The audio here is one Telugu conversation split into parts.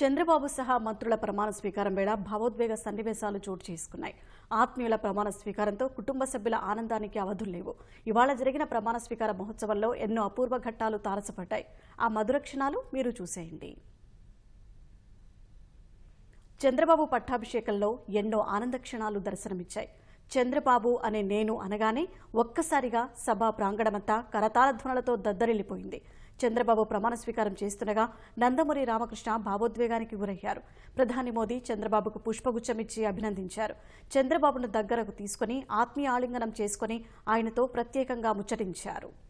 చంద్రబాబు సహా మంత్రుల ప్రమాణ స్వీకారం వేళ భావోద్వేగ సన్నివేశాలు చోటు చేసుకున్నాయి. ఆత్మీయుల ప్రమాణ స్వీకారంతో కుటుంబ సభ్యుల ఆనందానికి అవధులు లేవు. ఇవాళ జరిగిన ప్రమాణ స్వీకార మహోత్సవంలో ఎన్నో అపూర్వ ఘట్టాలు తారసపడ్డాయి. ఆ మధుర క్షణాలు మీరు చూసేయండి. చంద్రబాబు పట్టాభిషేకంలో ఎన్నో ఆనంద క్షణాలు దర్శనమిచ్చాయి. చంద్రబాబు అనే నేను అనగానే ఒక్కసారిగా సభా ప్రాంగణమంతా కరతాళ ధ్వనులతో దద్దరిల్లిపోయింది. చంద్రబాబు ప్రమాణ స్వీకారం చేస్తుండగా నందమూరి రామకృష్ణ భావోద్వేగానికి గురయ్యారు. ప్రధాని మోదీ చంద్రబాబుకు పుష్పగుచ్చమిచ్చి అభినందించారు. చంద్రబాబును దగ్గరకు తీసుకుని ఆత్మీయ ఆలింగనం చేసుకుని ఆయనతో ప్రత్యేకంగా ముచ్చటించారు.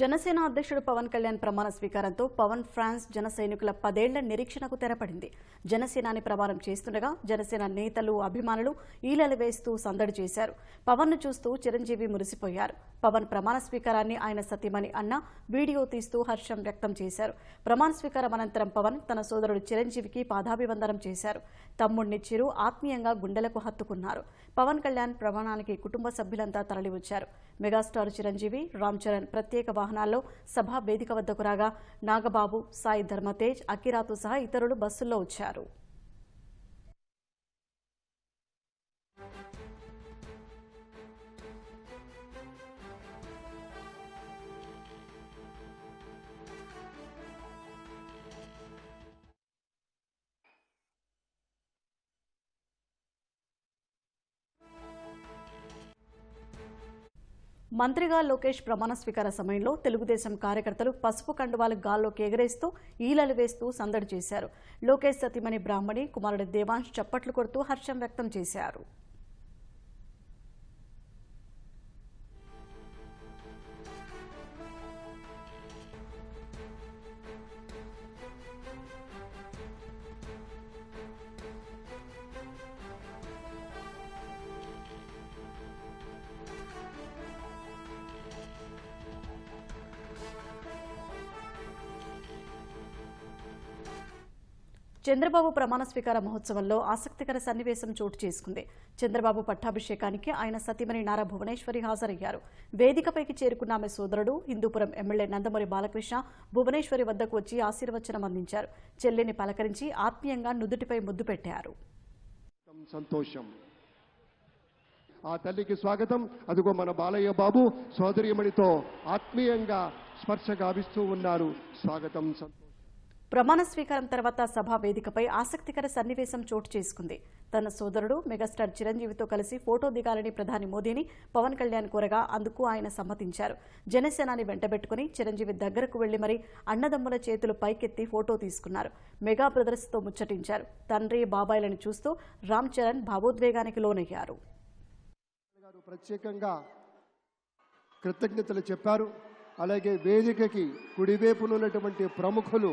జనసేన అధ్యక్షుడు పవన్ కళ్యాణ్ ప్రమాణ స్వీకారంతో పవన్ ఫ్రాన్స్ జన సైనికుల పదేళ్ళ నిరీక్షణకు తెరపడింది. జనసేనాని ప్రమాణం చేస్తుండగా జనసేన నేతలు అభిమానులు ఈలలు వేస్తూ సందడి చేశారు. పవన్ను చూస్తూ చిరంజీవి మురిసిపోయారు. పవన్ ప్రమాణ స్వీకారాన్ని ఆయన సతీమణి అన్న వీడియో తీస్తూ హర్షం వ్యక్తం చేశారు. ప్రమాణ స్వీకారం అనంతరం పవన్ తన సోదరుడు చిరంజీవికి పాదాభివందనం చేశారు. తమ్ముడిని చిరు ఆత్మీయంగా గుండెలకు హత్తుకున్నారు. పవన్ కళ్యాణ్ ప్రమాణానికి కుటుంబ సభ్యులంతా తరలివచ్చారు. మెగాస్టార్ చిరంజీవి రామ్ చరణ్ ప్రత్యేక వాహనాల్లో సభా వేదిక వద్దకు రాగా నాగబాబు సాయి ధర్మతేజ్ అకిరాతో సహా ఇతరులు బస్సుల్లో వచ్చారు. మంత్రిగా లోకేష్ ప్రమాణ స్వీకార సమయంలో తెలుగుదేశం కార్యకర్తలు పసుపు కండువాలు గాల్లోకి ఎగరేస్తూ ఈలలు వేస్తూ సందడి చేశారు. లోకేష్ సతీమణి బ్రాహ్మణి కుమారుడు దేవాంశ్ చప్పట్లు కొడుతూ హర్షం వ్యక్తం చేశారు. చంద్రబాబు ప్రమాణ స్వీకార మహోత్సవంలో ఆసక్తికర సన్నివేశం చోటు చేసుకుంది. చంద్రబాబు పట్టాభిషేకానికి ఆయన సతీమణి నారా భువనేశ్వరి హాజరయ్యారు. వేదికపైకి చేరుకున్న ఆమె సోదరుడు హిందూపురం ఎమ్మెల్యే నందమూరి బాలకృష్ణ భువనేశ్వరి వద్దకు వచ్చి ఆశీర్వచనం అందించారు. చెల్లిని పలకరించి ఆత్మీయంగా నుదుటిపై ముద్దు పెట్టారు. సంతోషం. ఆ తల్లికి స్వాగతం. అదిగో మన బాలయ్య బాబు సోదరిమణితో ఆత్మీయంగా స్పర్శ గావిస్తూ ఉన్నారు. స్వాగతం ప్రమాణ స్వీకారం తర్వాత సభా వేదికపై ఆసక్తికర సన్నివేశం చోటు చేసుకుంది. తన సోదరుడు మెగాస్టార్ చిరంజీవితో కలిసి ఫోటో దిగాలని ప్రధాని మోదీని పవన్ కళ్యాణ్ కోరగా అందుకు ఆయన సమ్మతించారు. జనసేనాని వెంటబెట్టుకుని చిరంజీవి దగ్గరకు వెళ్ళి మరి అన్నదమ్ముల చేతులు పైకెత్తి ఫోటో తీసుకున్నారు. మెగా బ్రదర్స్తో ముచ్చటించారు. తండ్రి బాబాయిలను చూస్తూ రామ్ చరణ్ భావోద్వేగానికి లోనయ్యారు. గారు ప్రత్యేకంగా కృతజ్ఞతలు చెప్పారు. అలాగే వేదికకి కుడివైపున ఉన్నటువంటి ప్రముఖులు